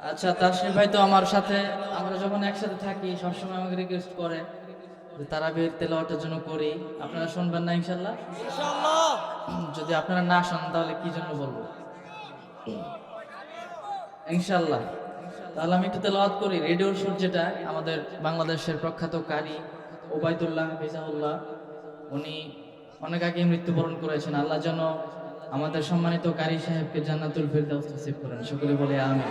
আচ্ছা তাশরিফ ভাই তো আমার সাথে আমরা যখন একসাথে থাকি সবসময় আমাকে রিকোয়েস্ট করে যে তারা বের তেলাওয়াতের জন্য করি। আপনারা শুনবেন না ইনশাল্লাহ যদি আপনারা না শোনেন তাহলে কি জন্য বলব? ইনশাল্লাহ তাহলে আমি একটু তেলাওয়াত করি। রেডিওর সুর যেটা আমাদের বাংলাদেশের প্রখ্যাত কারি ওবায়দুল্লাহ হাফিজাউল্লাহ উনি অনেক আগে মৃত্যুবরণ করেছেন। আল্লাহ যেন আমাদের সম্মানিত কারি সাহেবকে জান্নাতুল ফিরদাউস নসিব করেন। সকলে বলে আমিন।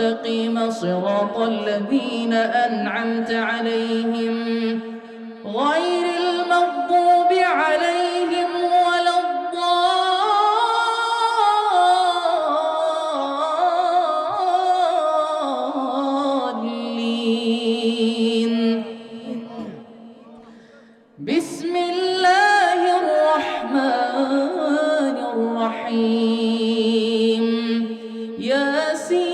المستقيم صراط الذين أنعمت عليهم غير المغضوب عليهم ولا الضالين. بسم الله الرحمن الرحيم. ياسين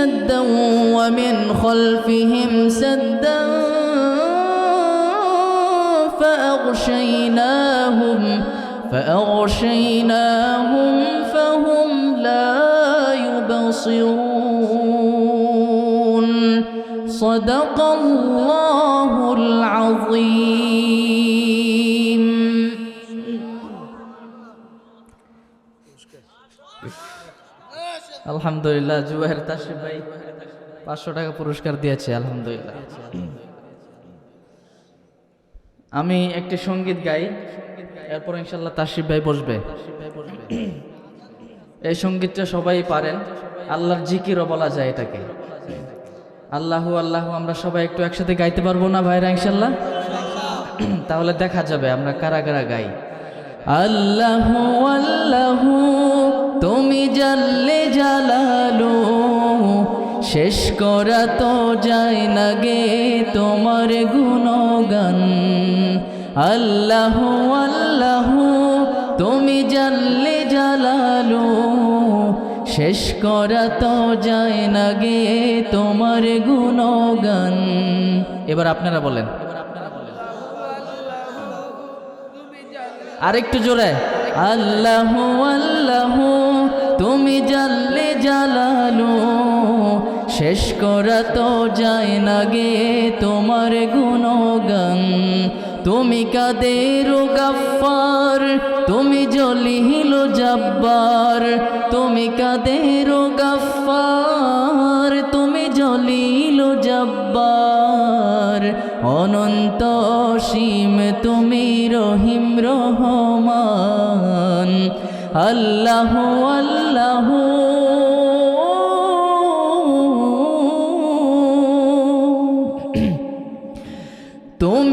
سدا ومن خلفهم سدا فأغشيناهم فأغشيناهم فهم لا يبصرون. صدق الله আলহামদুলিল্লাহ, জুবাহের তাশরিফ ভাই পাঁচশো টাকা পুরস্কার দিয়েছে, আলহামদুলিল্লাহ। আমি একটি সংগীত গাই, এরপর ইনশাল্লাহ তাশরিফ ভাই বসবে। এই সঙ্গীতটা সবাই পারেন, আল্লাহর জিকিরও বলা যায় এটাকে। আল্লাহ আল্লাহ, আমরা সবাই একটু একসাথে গাইতে পারব না ভাইরা ইনশাল্লাহ তাহলে দেখা যাবে আমরা কারা কারা গাই। আল্লাহ আল্লাহু তুমি জানলে জালালু শেষ করা তো যায় না গে তোমার গুণগান। আল্লাহ আল্লাহ, তুমি জানলে জালালু শেষ করা তো যায় না গে তোমার গুণগান। এবার আপনারা বলেন। আরেকটু জোরে। আল্লাহ আল্লাহ শেষ করা তো যায় না গে তোমার গুণগান। তুমি কাদের গাফার তুমি জলিহিল জব্বার। তুমি কাদের গাফার তুমি জলিল জব্বার। অনন্ত সীম তুমি রহিম রহমান। আল্লাহ আল্লাহ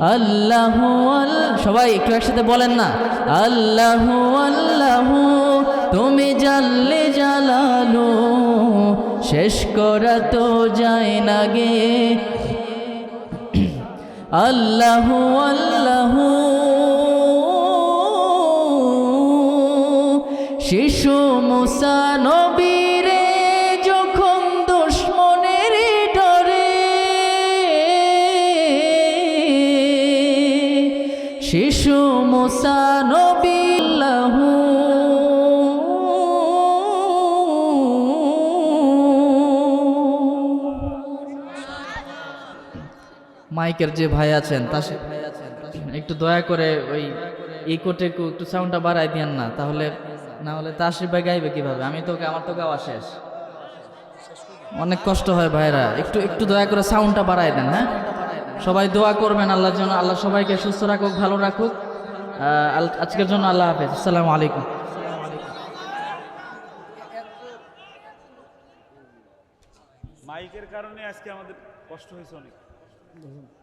আল্লাহ সবাই একটু একসাথে বলেন না। আল্লাহ আল্লাহ, তুমি জানলে জালালো, শেষ করা তো যায় না গে। আল্লাহ আল্লাহ, শিশু মুসা মাইকের যে ভাই আছেন, তা একটু দয়া করে ওই ইকোটে একটু সাউন্ডটা বাড়াই দিয়েন না, তাহলে না হলে তাসির ভাই গাইবে কীভাবে? আমি তোকে আমার তো গাওয়া শেষ। অনেক কষ্ট হয় ভাইরা, একটু একটু দয়া করে সাউন্ডটা বাড়াই দেন হ্যাঁ? সবাই দোয়া করবেন আল্লাহর জন্য, আল্লাহ সবাইকে সুস্থ রাখুক, ভালো রাখুক। আজকের জন্য আল্লাহ হাফেজ। আসসালামু আলাইকুম। মাইকের কারণে আজকে আমাদের কষ্ট হয়েছে অনেক। Nos vemos.